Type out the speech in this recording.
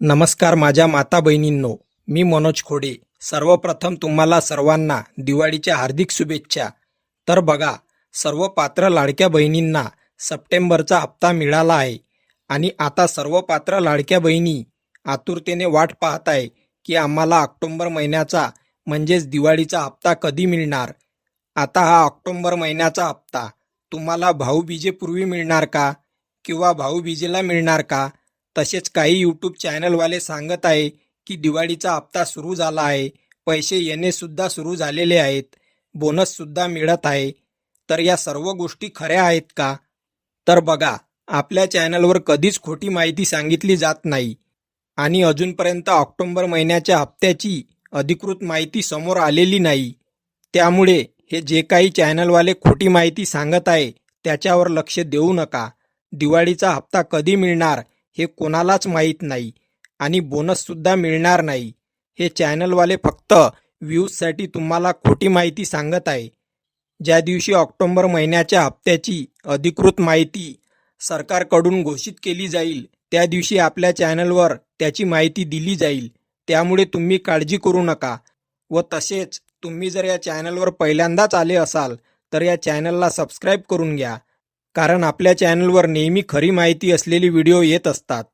नमस्कार माझ्या माता बहिणींनो मी मनोज खोडे. सर्वप्रथम तुम्हाला सर्वांना दिवाळीच्या हार्दिक शुभेच्छा. तर बघा सर्व पात्र लाडक्या बहिणींना सप्टेंबरचा हप्ता मिळाला आहे आणि आता सर्व पात्र लाडक्या बहिणी आतुरतेने वाट पाहत आहे की आम्हाला ऑक्टोंबर महिन्याचा म्हणजेच दिवाळीचा हप्ता कधी मिळणार? आता हा ऑक्टोंबर महिन्याचा हप्ता तुम्हाला भाऊबीजेपूर्वी मिळणार का? किंवा भाऊबीजेला मिळणार का? तसेच काही यूट्यूब चॅनलवाले सांगत आहे की दिवाळीचा हप्ता सुरू झाला आहे. पैसे येणेसुद्धा सुरू झालेले आहेत. बोनससुद्धा मिळत आहे. तर या सर्व गोष्टी खऱ्या आहेत का? तर बघा आपल्या चॅनलवर कधीच खोटी माहिती सांगितली जात नाही. आणि अजूनपर्यंत ऑक्टोबर महिन्याच्या हप्त्याची अधिकृत माहिती समोर आलेली नाही. त्यामुळे हे जे काही चॅनलवाले खोटी माहिती सांगत आहे त्याच्यावर लक्ष देऊ नका. दिवाळीचा हप्ता कधी मिळणार? हे कोणालाच माहीत नाही आणि बोनससुद्धा मिळणार नाही. हे चॅनलवाले फक्त व्ह्यूजसाठी तुम्हाला खोटी माहिती सांगत आहे. ज्या दिवशी ऑक्टोंबर महिन्याच्या हप्त्याची अधिकृत माहिती सरकारकडून घोषित केली जाईल त्या दिवशी आपल्या चॅनलवर त्याची माहिती दिली जाईल. त्यामुळे तुम्ही काळजी करू नका. व तसेच तुम्ही जर या चॅनलवर पहिल्यांदाच आले असाल तर या चॅनलला सबस्क्राईब करून घ्या. कारण आपल्या चॅनलवर नेहमी खरी माहिती असलेले व्हिडिओ येत असतात.